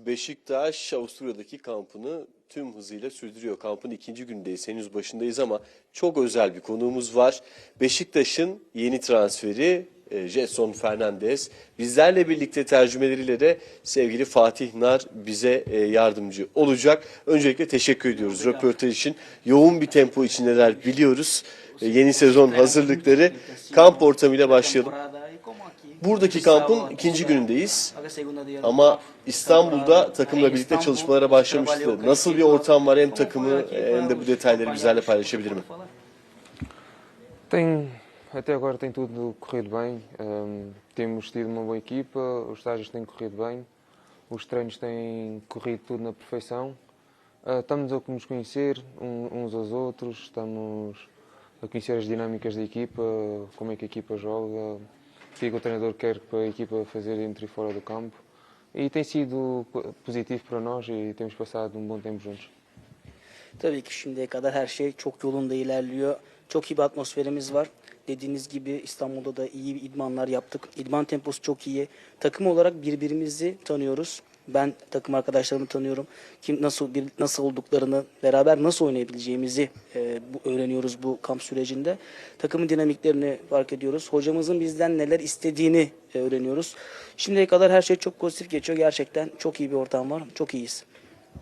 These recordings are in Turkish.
Beşiktaş Avusturya'daki kampını tüm hızıyla sürdürüyor. Kampın ikinci gündeyiz, henüz başındayız ama çok özel bir konuğumuz var. Beşiktaş'ın yeni transferi e, Jetson Fernandez. Bizlerle birlikte tercümeleriyle de sevgili Fatih Nar bize e, yardımcı olacak. Öncelikle teşekkür ediyoruz röportaj için. Yoğun bir tempo içindeler biliyoruz. E, Yeni sezon hazırlıkları kamp ortamıyla başlayalım. Buradaki kampın ikinci günündeyiz. Ama İstanbul'da takımla birlikte çalışmalara başlamıştı. Nasıl bir ortam var hem takımı hem de bu detayları bizlerle paylaşabilir mi? Tem, até agora tem tudo corrido bem. Ahm, temos tido uma boa equipa, os estágios têm corrido bem, os treinos têm corrido tudo na perfeição. Ah, estamos a nos conhecer um- uns aos outros, estamos a conhecer as dinâmicas da equipa, como é que a equipa joga, que o treinador quer para a equipa fazer dentro e fora do campo. E tem sido positivo para nós e temos passado um bom tempo juntos. Tabii ki şimdiye kadar her şey çok yolunda ilerliyor. Çok iyi bir atmosferimiz var. Dediğiniz gibi İstanbul'da da iyi idmanlar yaptık. İdman temposu çok iyi. Takım olarak birbirimizi tanıyoruz. Ben takım arkadaşlarımı tanıyorum. Kim nasıl bir nasıl olduklarını, beraber nasıl oynayabileceğimizi e, bu, öğreniyoruz bu kamp sürecinde. Takımın dinamiklerini fark ediyoruz. Hocamızın bizden neler istediğini e, öğreniyoruz. Şimdiye kadar her şey çok pozitif geçiyor. Gerçekten çok iyi bir ortam var. Çok iyiyiz.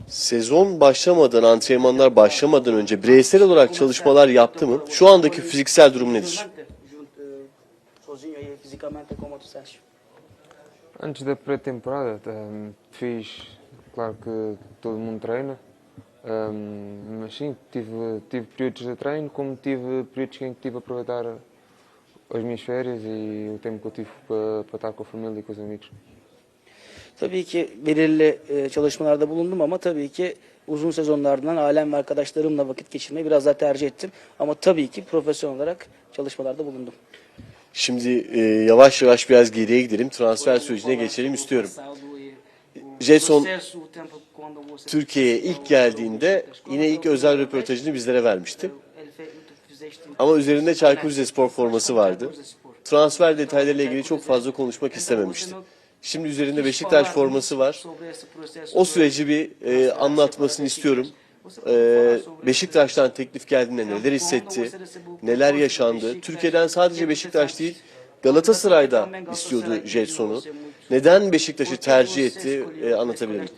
Sezon başlamadan, antrenmanlar başlamadan önce bireysel olarak çalışmalar yaptı mı? Şu andaki fiziksel durum nedir? Sozinho aí, fisicamente, como tu sentes? Antes da pré-temporada ehm, fiz, claro que todo mundo treina, ehm, mas sim, tive, tive períodos de treino, como tive períodos em que tive a aproveitar as minhas férias e o tempo que eu tive para, para estar com a família e com os amigos. Tabii ki belirli çalışmalarda bulundum ama tabii ki uzun sezonlardan alem ve arkadaşlarımla vakit geçirmeyi biraz daha tercih ettim. Ama tabii ki profesyonel olarak çalışmalarda bulundum. Şimdi e, yavaş yavaş biraz geriye gidelim. Transfer sürecine geçelim istiyorum. Jason Türkiye'ye ilk geldiğinde yine ilk özel röportajını bizlere vermişti. Ama üzerinde Çaykur Rizespor forması vardı. Transfer detaylarıyla ilgili çok fazla konuşmak istememişti. Şimdi üzerinde Beşiktaş forması var. O süreci bir e, anlatmasını istiyorum. E, Beşiktaş'tan teklif geldiğinde neler hissetti, neler yaşandı. Türkiye'den sadece Beşiktaş değil, Galatasaray'da istiyordu Jetson'u. Neden Beşiktaş'ı tercih etti e, anlatabilirim.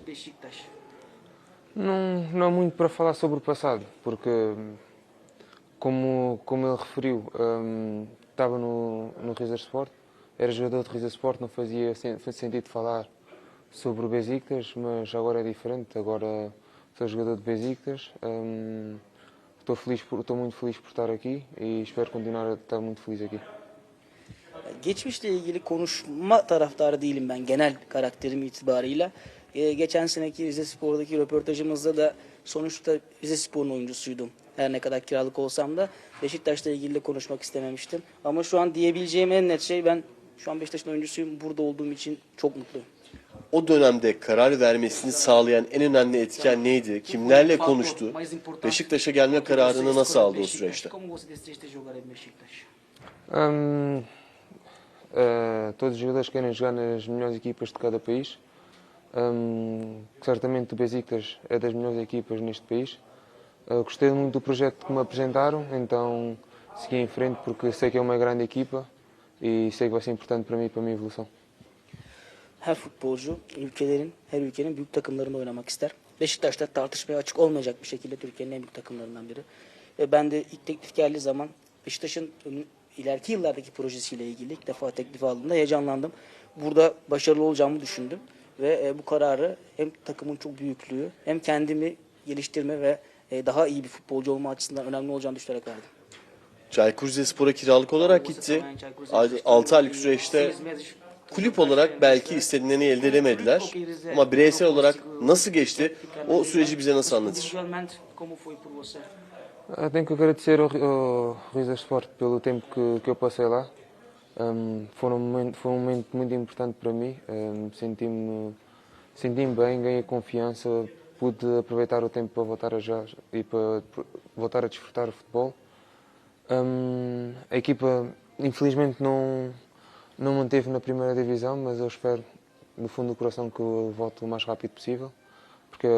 Não, não há muito para falar sobre o passado, porque, como, como ele referiu, hum, estava no, no Riza Sport, era jogador de Riza Sport, não fazia sen- faz sentido falar sobre o Besiktas, mas agora é diferente, agora sou jogador de Besiktas. hum, estou, feliz por, estou muito feliz por estar aqui e espero continuar a estar muito feliz aqui. Geçmişle ilgili konuşma taraftarı değilim ben genel karakterim itibarıyla. Ee, geçen seneki Rize Spor'daki röportajımızda da sonuçta Rize Spor'un oyuncusuydum. Her ne kadar kiralık olsam da Beşiktaş'la ilgili de konuşmak istememiştim. Ama şu an diyebileceğim en net şey ben şu an Beşiktaş'ın oyuncusuyum. Burada olduğum için çok mutluyum. O dönemde karar vermesini sağlayan en önemli etken neydi? Kimlerle konuştu? Beşiktaş'a gelme kararını nasıl aldı o süreçte? Hum, eh, todos os jogadores querem jogar nas melhores equipas de cada país. Hum, certamente o Besiktas é das melhores equipas neste país. Eh, gostei muito do projeto que me apresentaram, então segui em frente porque sei que é uma grande equipa e sei que vai ser importante para mim e para a minha evolução. Her futbolcu ülkelerin, her ülkenin büyük takımlarında oynamak ister. Beşiktaş da tartışmaya açık olmayacak bir şekilde Türkiye'nin en büyük takımlarından biri. Ve ben de ilk teklif geldiği zaman Beşiktaş'ın ileriki yıllardaki projesiyle ilgili ilk defa teklif aldığımda heyecanlandım. Burada başarılı olacağımı düşündüm. Ve e, bu kararı hem takımın çok büyüklüğü hem kendimi geliştirme ve e, daha iyi bir futbolcu olma açısından önemli olacağını düşünerek verdim. Çaykur Rizespor'a kiralık olarak gitti. 6 aylık süreçte kulüp olarak belki istediğini elde edemediler. Ama bireysel olarak nasıl geçti? O süreci bize nasıl anlatır? Ah, tenho que agradecer ao, ao Riza Sport pelo tempo que, que eu passei lá. Hum, foi, um momento, foi um momento muito importante para mim. Hum, senti-me senti bem, ganhei confiança, pude aproveitar o tempo para voltar a jogar e para voltar a desfrutar o futebol. Hum, a equipa, infelizmente, não, não manteve na primeira divisão, mas eu espero do fundo do coração que eu volte o mais rápido possível, porque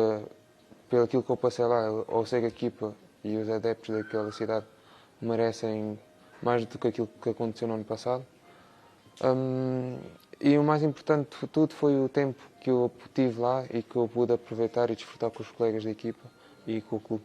pelo aquilo que eu passei lá, eu sei que a equipa e os adeptos daquela cidade merecem mais do que aquilo que aconteceu no ano passado. Hum, e o mais importante de tudo foi o tempo que eu tive lá e que eu pude aproveitar e desfrutar com os colegas da equipa e com o clube.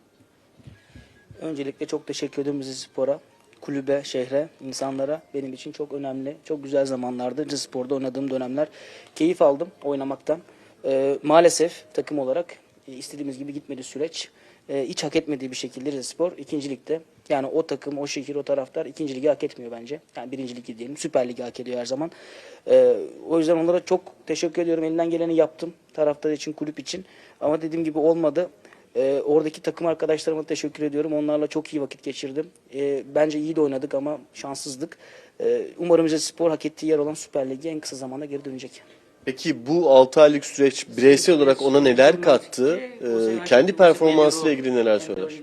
Öncelikle çok teşekkür ediyorum Rizespor'a, kulübe, şehre, insanlara. Benim için çok önemli, çok güzel zamanlardı. Rizespor'da oynadığım dönemler. Keyif aldım oynamaktan. Ee, maalesef takım olarak e, istediğimiz gibi gitmedi süreç. Ee, hiç hak etmediği bir şekilde Rizespor ikincilikte. Yani o takım, o şehir, o taraftar ikinci ligi hak etmiyor bence. Yani birinci ligi diyelim, Süper Ligi hak ediyor her zaman. Ee, o yüzden onlara çok teşekkür ediyorum. Elinden geleni yaptım. Taraftar için, kulüp için. Ama dediğim gibi olmadı. Ee, oradaki takım arkadaşlarıma teşekkür ediyorum. Onlarla çok iyi vakit geçirdim. Ee, bence iyi de oynadık ama şanssızdık. Ee, umarım Spor hak ettiği yer olan Süper Lig'e en kısa zamanda geri dönecek. Peki bu 6 aylık süreç bireysel olarak ona neler kattı? Ee, kendi performansıyla ilgili neler söyler?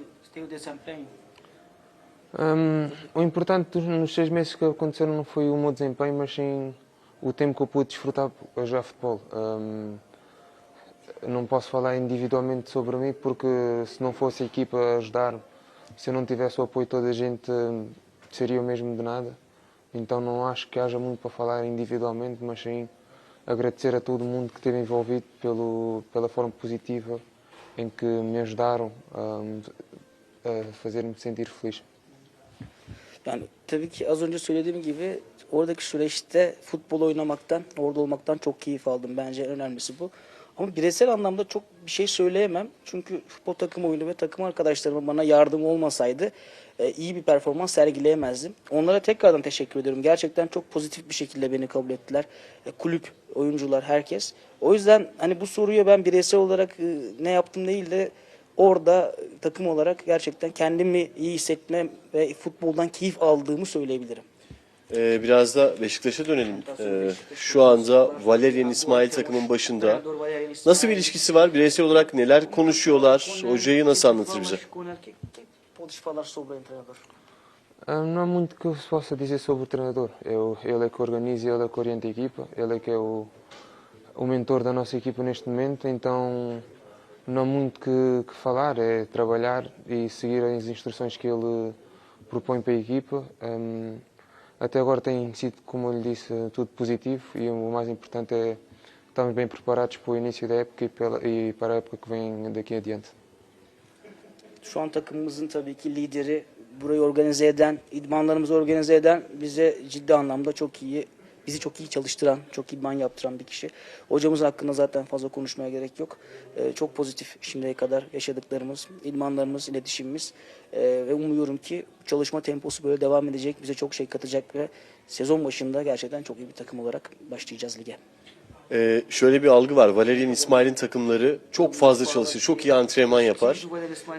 Hum, o importante dos- nos seis meses que aconteceram não foi o meu desempenho, mas sim o tempo que eu pude desfrutar a jogar futebol. Hum, não posso falar individualmente sobre mim porque se não fosse a equipa a ajudar, se eu não tivesse o apoio de toda a gente, seria o mesmo de nada. Então não acho que haja muito para falar individualmente, mas sim agradecer a todo mundo que esteve envolvido pelo, pela forma positiva em que me ajudaram hum, a fazer-me sentir feliz. Yani tabii ki az önce söylediğim gibi oradaki süreçte futbol oynamaktan, orada olmaktan çok keyif aldım. Bence en önemlisi bu. Ama bireysel anlamda çok bir şey söyleyemem. Çünkü futbol takım oyunu ve takım arkadaşlarımın bana yardım olmasaydı e, iyi bir performans sergileyemezdim. Onlara tekrardan teşekkür ediyorum. Gerçekten çok pozitif bir şekilde beni kabul ettiler. E, kulüp, oyuncular, herkes. O yüzden hani bu soruya ben bireysel olarak e, ne yaptım değil de orada takım olarak gerçekten kendimi iyi hissetme ve futboldan keyif aldığımı söyleyebilirim. Biraz da Beşiktaş'a dönelim. Şu anda Valerian İsmail takımın başında. Nasıl bir ilişkisi var? Bireysel olarak neler konuşuyorlar? Hocayı nasıl anlatır bize? Não há muito que se possa dizer sobre o treinador. Eu, ele é que organiza, ele é que orienta a equipa, ele é que é o, o mentor da nossa equipa neste momento, então não há muito que, que falar, é trabalhar e seguir as instruções que ele propõe para a equipa. Hum, até agora tem sido, como eu lhe disse, tudo positivo e o mais importante é estarmos bem preparados para o início da época e, pela, e para a época que vem daqui adiante. Şu an takımımızın tabii ki lideri, burayı organize eden, idmanlarımızı organize eden, bize ciddi anlamda çok iyi, bizi çok iyi çalıştıran, çok idman yaptıran bir kişi. Hocamız hakkında zaten fazla konuşmaya gerek yok. Ee, çok pozitif şimdiye kadar yaşadıklarımız, idmanlarımız, iletişimimiz. Ee, ve umuyorum ki çalışma temposu böyle devam edecek, bize çok şey katacak ve sezon başında gerçekten çok iyi bir takım olarak başlayacağız lige. Ee, şöyle bir algı var. Valerian İsmail'in takımları çok fazla çalışır, çok iyi antrenman yapar.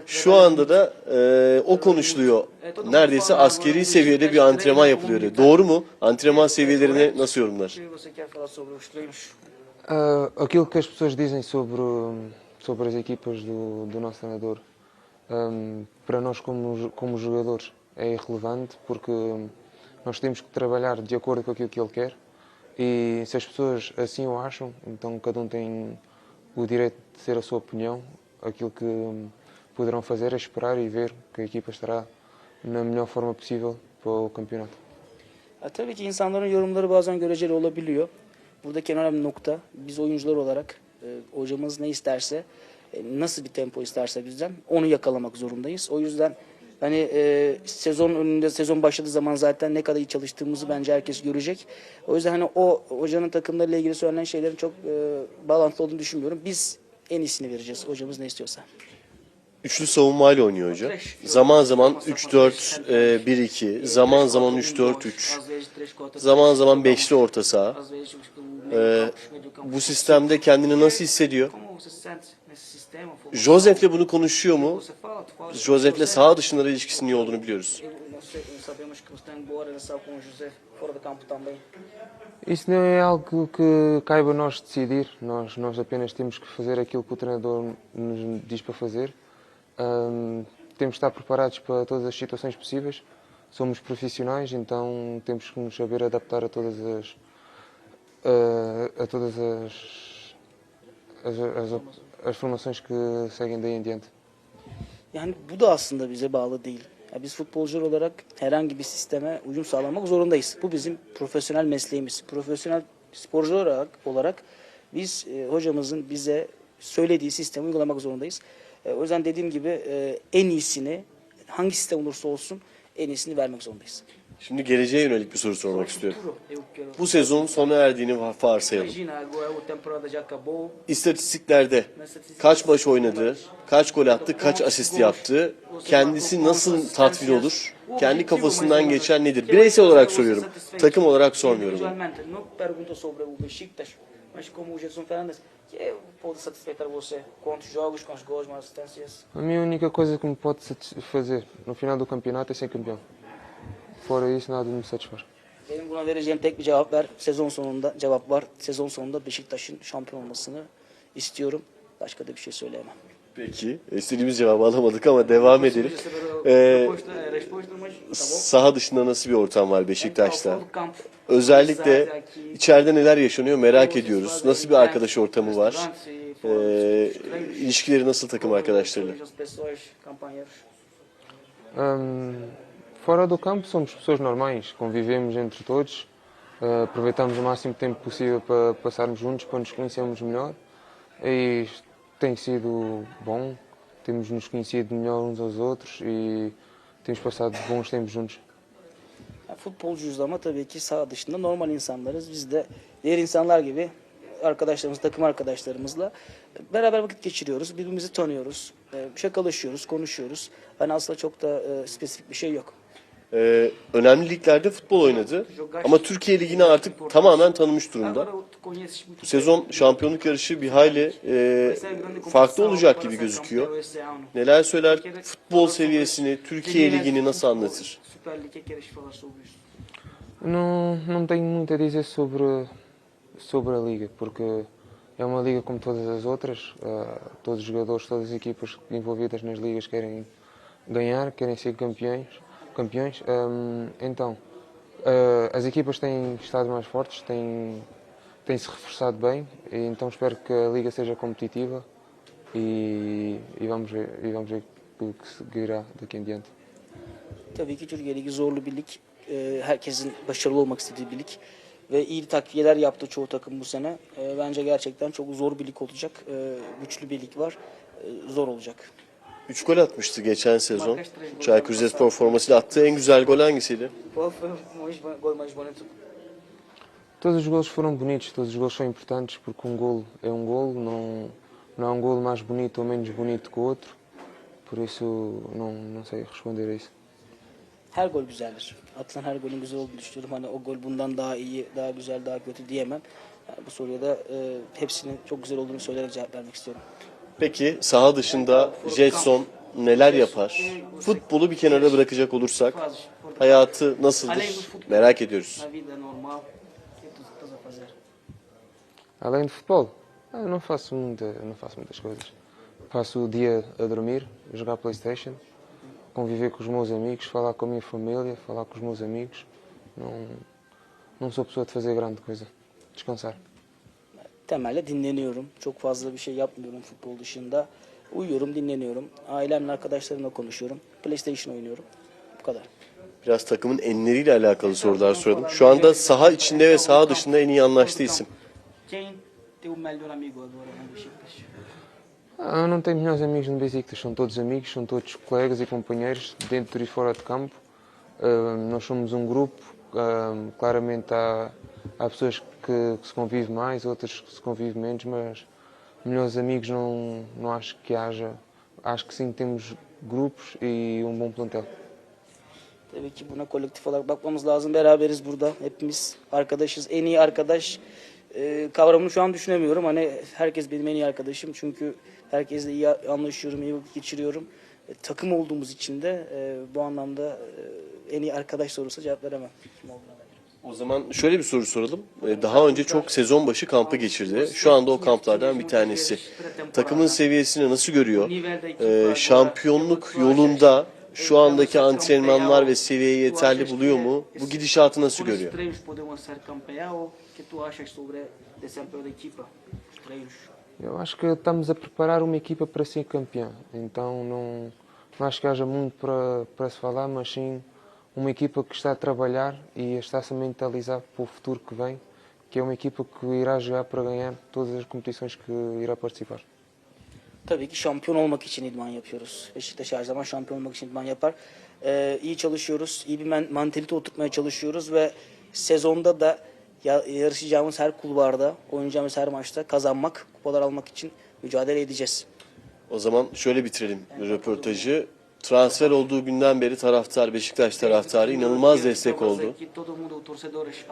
Şu anda da e, o konuşuluyor. Neredeyse askeri seviyede bir antrenman yapılıyor. diyor. Doğru mu? Antrenman seviyelerini nasıl yorumlar? Ah, aquilo que as pessoas dizem sobre, sobre as equipas do, do nosso treinador, hum, para nós como, como jogadores é irrelevante porque nós temos que trabalhar de acordo com aquilo que ele quer e se as pessoas assim o acham, então cada um tem o direito de ter a sua opinião. Aquilo que poderão fazer é esperar e ver que a equipa estará na melhor forma possível para o campeonato. Ya, tabii ki insanların yorumları bazen göreceli olabiliyor. Buradaki en önemli nokta biz oyuncular olarak hocamız ne isterse, nasıl bir tempo isterse bizden onu yakalamak zorundayız. O yüzden hani e, sezon önünde sezon başladığı zaman zaten ne kadar iyi çalıştığımızı bence herkes görecek. O yüzden hani o hocanın takımlarıyla ilgili söylenen şeylerin çok e, bağlantılı olduğunu düşünmüyorum. Biz en iyisini vereceğiz hocamız ne istiyorsa. Üçlü savunmayla oynuyor hoca. Zaman zaman 3-4-1-2, zaman zaman 3-4-3, zaman zaman beşli orta saha. Ee, bu sistemde kendini nasıl hissediyor? Josef'le bunu konuşuyor mu? Josef'le saha dışında da ilişkisinin iyi olduğunu biliyoruz. Sabemos que você tem boa relação com o José fora do campo também. Isso não é algo que caiba a nós decidir. Nós, nós apenas temos que fazer aquilo que o treinador nos diz para fazer. Ahm, temos de estar preparados para todas as situações possíveis. Somos profissionais, então temos que nos saber adaptar a todas as, a, a todas as, as, as, as formações que seguem daí em diante. Yani bu da aslında bize bağlı değil. Ya biz futbolcular olarak herhangi bir sisteme uyum sağlamak zorundayız. Bu bizim profesyonel mesleğimiz. Profesyonel sporcular olarak, olarak biz e, hocamızın bize söylediği sistemi uygulamak zorundayız. E, o yüzden dediğim gibi e, en iyisini hangi sistem olursa olsun en iyisini vermek zorundayız. Şimdi geleceğe yönelik bir soru sormak istiyorum. Bu sezon sona erdiğini varsayalım. İstatistiklerde kaç maç oynadı, kaç gol attı, kaç asist yaptı, kendisi nasıl tatmin olur, kendi kafasından geçen nedir? Bireysel olarak soruyorum, takım olarak sormuyorum. Mas como o Gerson Fernandes, que pode satisfazer você? Quantos jogos, quantos gols, quantas assistências? A minha única coisa que me pode satisfazer no final do campeonato é ser campeão. Fora isso, nada me satisfaz. Benim buna vereceğim tek bir cevap var. Sezon sonunda cevap var. Sezon sonunda Beşiktaş'ın şampiyon olmasını istiyorum. Başka da bir şey söyleyemem. Peki, istediğimiz cevabı alamadık ama devam edelim. Ee, saha dışında nasıl bir ortam var Beşiktaş'ta? Özellikle içeride neler yaşanıyor merak ediyoruz. Nasıl bir arkadaş ortamı var? Ee, ilişkileri nasıl takım arkadaşlarıyla? Hum, fora do campo somos pessoas normais, convivemos entre todos, eh, aproveitamos o máximo tempo possível para passarmos juntos, para nos conhecermos melhor e isto tem sido bom, temos nos conhecido melhor uns aos outros e temos passado bons tempos juntos. Futbolcuyuz ama tabii ki saha dışında normal insanlarız. Biz de diğer insanlar gibi arkadaşlarımız, takım arkadaşlarımızla beraber vakit geçiriyoruz. Birbirimizi tanıyoruz. e, Şakalaşıyoruz, konuşuyoruz. Hani aslında çok da e, spesifik bir şey yok. Ee, önemli liglerde futbol oynadı ama Türkiye Ligi'ni artık tamamen tanımış durumda. Bu sezon şampiyonluk yarışı bir hayli e, farklı olacak gibi gözüküyor. Neler söyler? Futbol seviyesini, Türkiye Ligi'ni nasıl anlatır? Não, não tenho muito a dizer sobre, sobre a liga, porque é uma liga como todas as outras. eh, todos os jogadores, todas as equipas envolvidas nas ligas querem ganhar, querem ser campeões. Campeões. Hum, então, eh, as equipas têm estado mais fortes, têm, têm se reforçado bem, então espero que a liga seja competitiva e, e vamos ver, e vamos ver o que seguirá daqui em diante. Tabii ki Türkiye Ligi zorlu bir lig. Herkesin başarılı olmak istediği bir lig. Ve iyi takviyeler yaptı çoğu takım bu sene. Bence gerçekten çok zor bir lig olacak. Güçlü bir lig var. Zor olacak. 3 gol atmıştı geçen sezon. Çaykur Rizespor formasıyla attığı en güzel gol hangisiydi? Gol? Todos os golos foram bonitos, todos os golos são importantes porque um golo é um golo, não, não há um golo mais bonito ou menos bonito que o outro, por isso não, não sei responder a isso. Her gol güzeldir. Atılan her golün güzel olduğunu düşünüyorum. Hani o gol bundan daha iyi, daha güzel, daha kötü diyemem. Yani bu soruya da e, hepsinin çok güzel olduğunu söyleyerek cevap vermek istiyorum. Peki saha dışında Jetson neler yapar? Futbolu bir kenara bırakacak olursak hayatı nasıldır? Merak ediyoruz. Além de futebol, ah, não faço, muita, não faço muitas coisas. Passo o dia a dormir, jogar Playstation, conviver com os meus amigos, falar com a minha família, falar com os meus amigos. Não, não sou pessoa de fazer grande coisa. Descansar. Temelde dinleniyorum. Çok fazla bir şey yapmıyorum futbol dışında. Uyuyorum, dinleniyorum. Ailemle, arkadaşlarımla konuşuyorum. PlayStation oynuyorum. Bu kadar. Biraz takımın enleriyle alakalı sorular sordum. Şu anda saha içinde ve saha dışında en iyi anlaştığı isim. Ah, eu não tenho melhores amigos no Besiktas, são todos amigos, são todos colegas e companheiros, dentro e fora de campo. Ah, nós somos um grupo, ah, claramente há, há pessoas que, que se convivem mais, outras que se convivem menos, mas melhores amigos não, não acho que haja. Acho que sim, temos grupos e um bom plantel. Tabii ki buna kolektif olarak bakmamız lazım. Beraberiz burada. Hepimiz arkadaşız. En iyi arkadaş e, kavramını şu an düşünemiyorum. Hani herkes benim en iyi arkadaşım. Çünkü herkesle iyi anlaşıyorum, iyi vakit geçiriyorum. E, takım olduğumuz için de e, bu anlamda e, en iyi arkadaş sorusuna cevap veremem. Kim olduğuna. O zaman şöyle bir soru soralım. Ee, Daha önce çok sezon başı kampı geçirdi. Şu anda o kamplardan bir tanesi. Takımın seviyesini nasıl görüyor? Ee, şampiyonluk yolunda şu andaki antrenmanlar ve seviyeyi yeterli buluyor mu? Bu gidişatı nasıl görüyor? Eu acho que estamos a preparar uma equipa para ser campeã. Então não, não acho que haja muito para, para se falar, mas sim uma equipa que está a trabalhar e está-se a mentalizar para o futuro que vem, que é uma equipa que irá jogar para ganhar todas as competições que irá participar. Tabii ki şampiyon olmak için idman yapıyoruz. Beşiktaş her zaman şampiyon olmak için idman yapar. Ee, iyi çalışıyoruz, iyi bir mantalite oturtmaya çalışıyoruz ve sezonda da ya- yarışacağımız her kulvarda, oynayacağımız her maçta kazanmak, kupalar almak için mücadele edeceğiz. O zaman şöyle bitirelim röportajı. Transfer olduğu günden beri taraftar, Beşiktaş taraftarı inanılmaz destek oldu.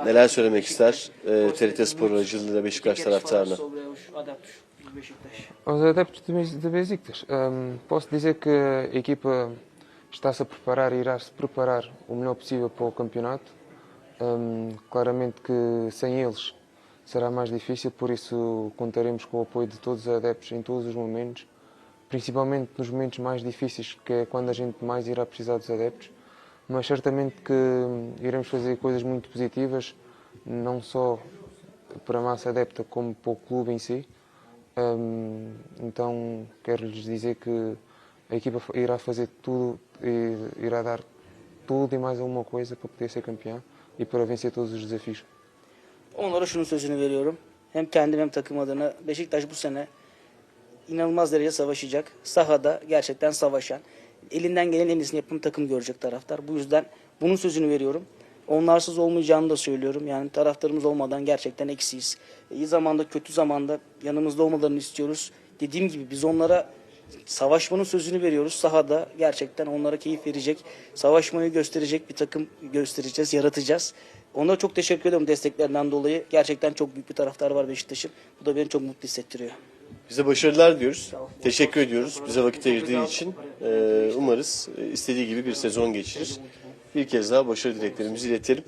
Neler söylemek ister e, TRT Spor aracılığıyla Beşiktaş taraftarına? Bes- de Besiktas, hum, posso dizer que a equipa está-se a preparar e irá se preparar o melhor possível para o campeonato. Hum, claramente que sem eles será mais difícil, por isso contaremos com o apoio de todos os adeptos em todos os momentos, principalmente nos momentos mais difíceis, que é quando a gente mais irá precisar dos adeptos. Mas certamente que iremos fazer coisas muito positivas, não só para a massa adepta, como para o clube em si. Hum, então quero lhes dizer que a equipa irá fazer tudo irá dar tudo e mais alguma coisa para poder ser campeão e para vencer todos os desafios. Onlara şunun sözünü veriyorum. Hem kendim hem takım adına Beşiktaş bu sene inanılmaz derece savaşacak. Sahada gerçekten savaşan, elinden gelen en iyisini yapan takım görecek taraftar. Bu yüzden bunun sözünü veriyorum. Onlarsız olmayacağını da söylüyorum. Yani taraftarımız olmadan gerçekten eksiyiz. İyi zamanda kötü zamanda yanımızda olmalarını istiyoruz. Dediğim gibi biz onlara savaşmanın sözünü veriyoruz. Sahada gerçekten onlara keyif verecek, savaşmayı gösterecek bir takım göstereceğiz, yaratacağız. Onlara çok teşekkür ediyorum desteklerinden dolayı. Gerçekten çok büyük bir taraftar var Beşiktaş'ın. Bu da beni çok mutlu hissettiriyor. Bize başarılar diyoruz. Teşekkür ediyoruz bize vakit ayırdığı için. Ee, umarız e, istediği gibi bir sezon geçirir. Bir kez daha başarı dileklerimizi iletelim.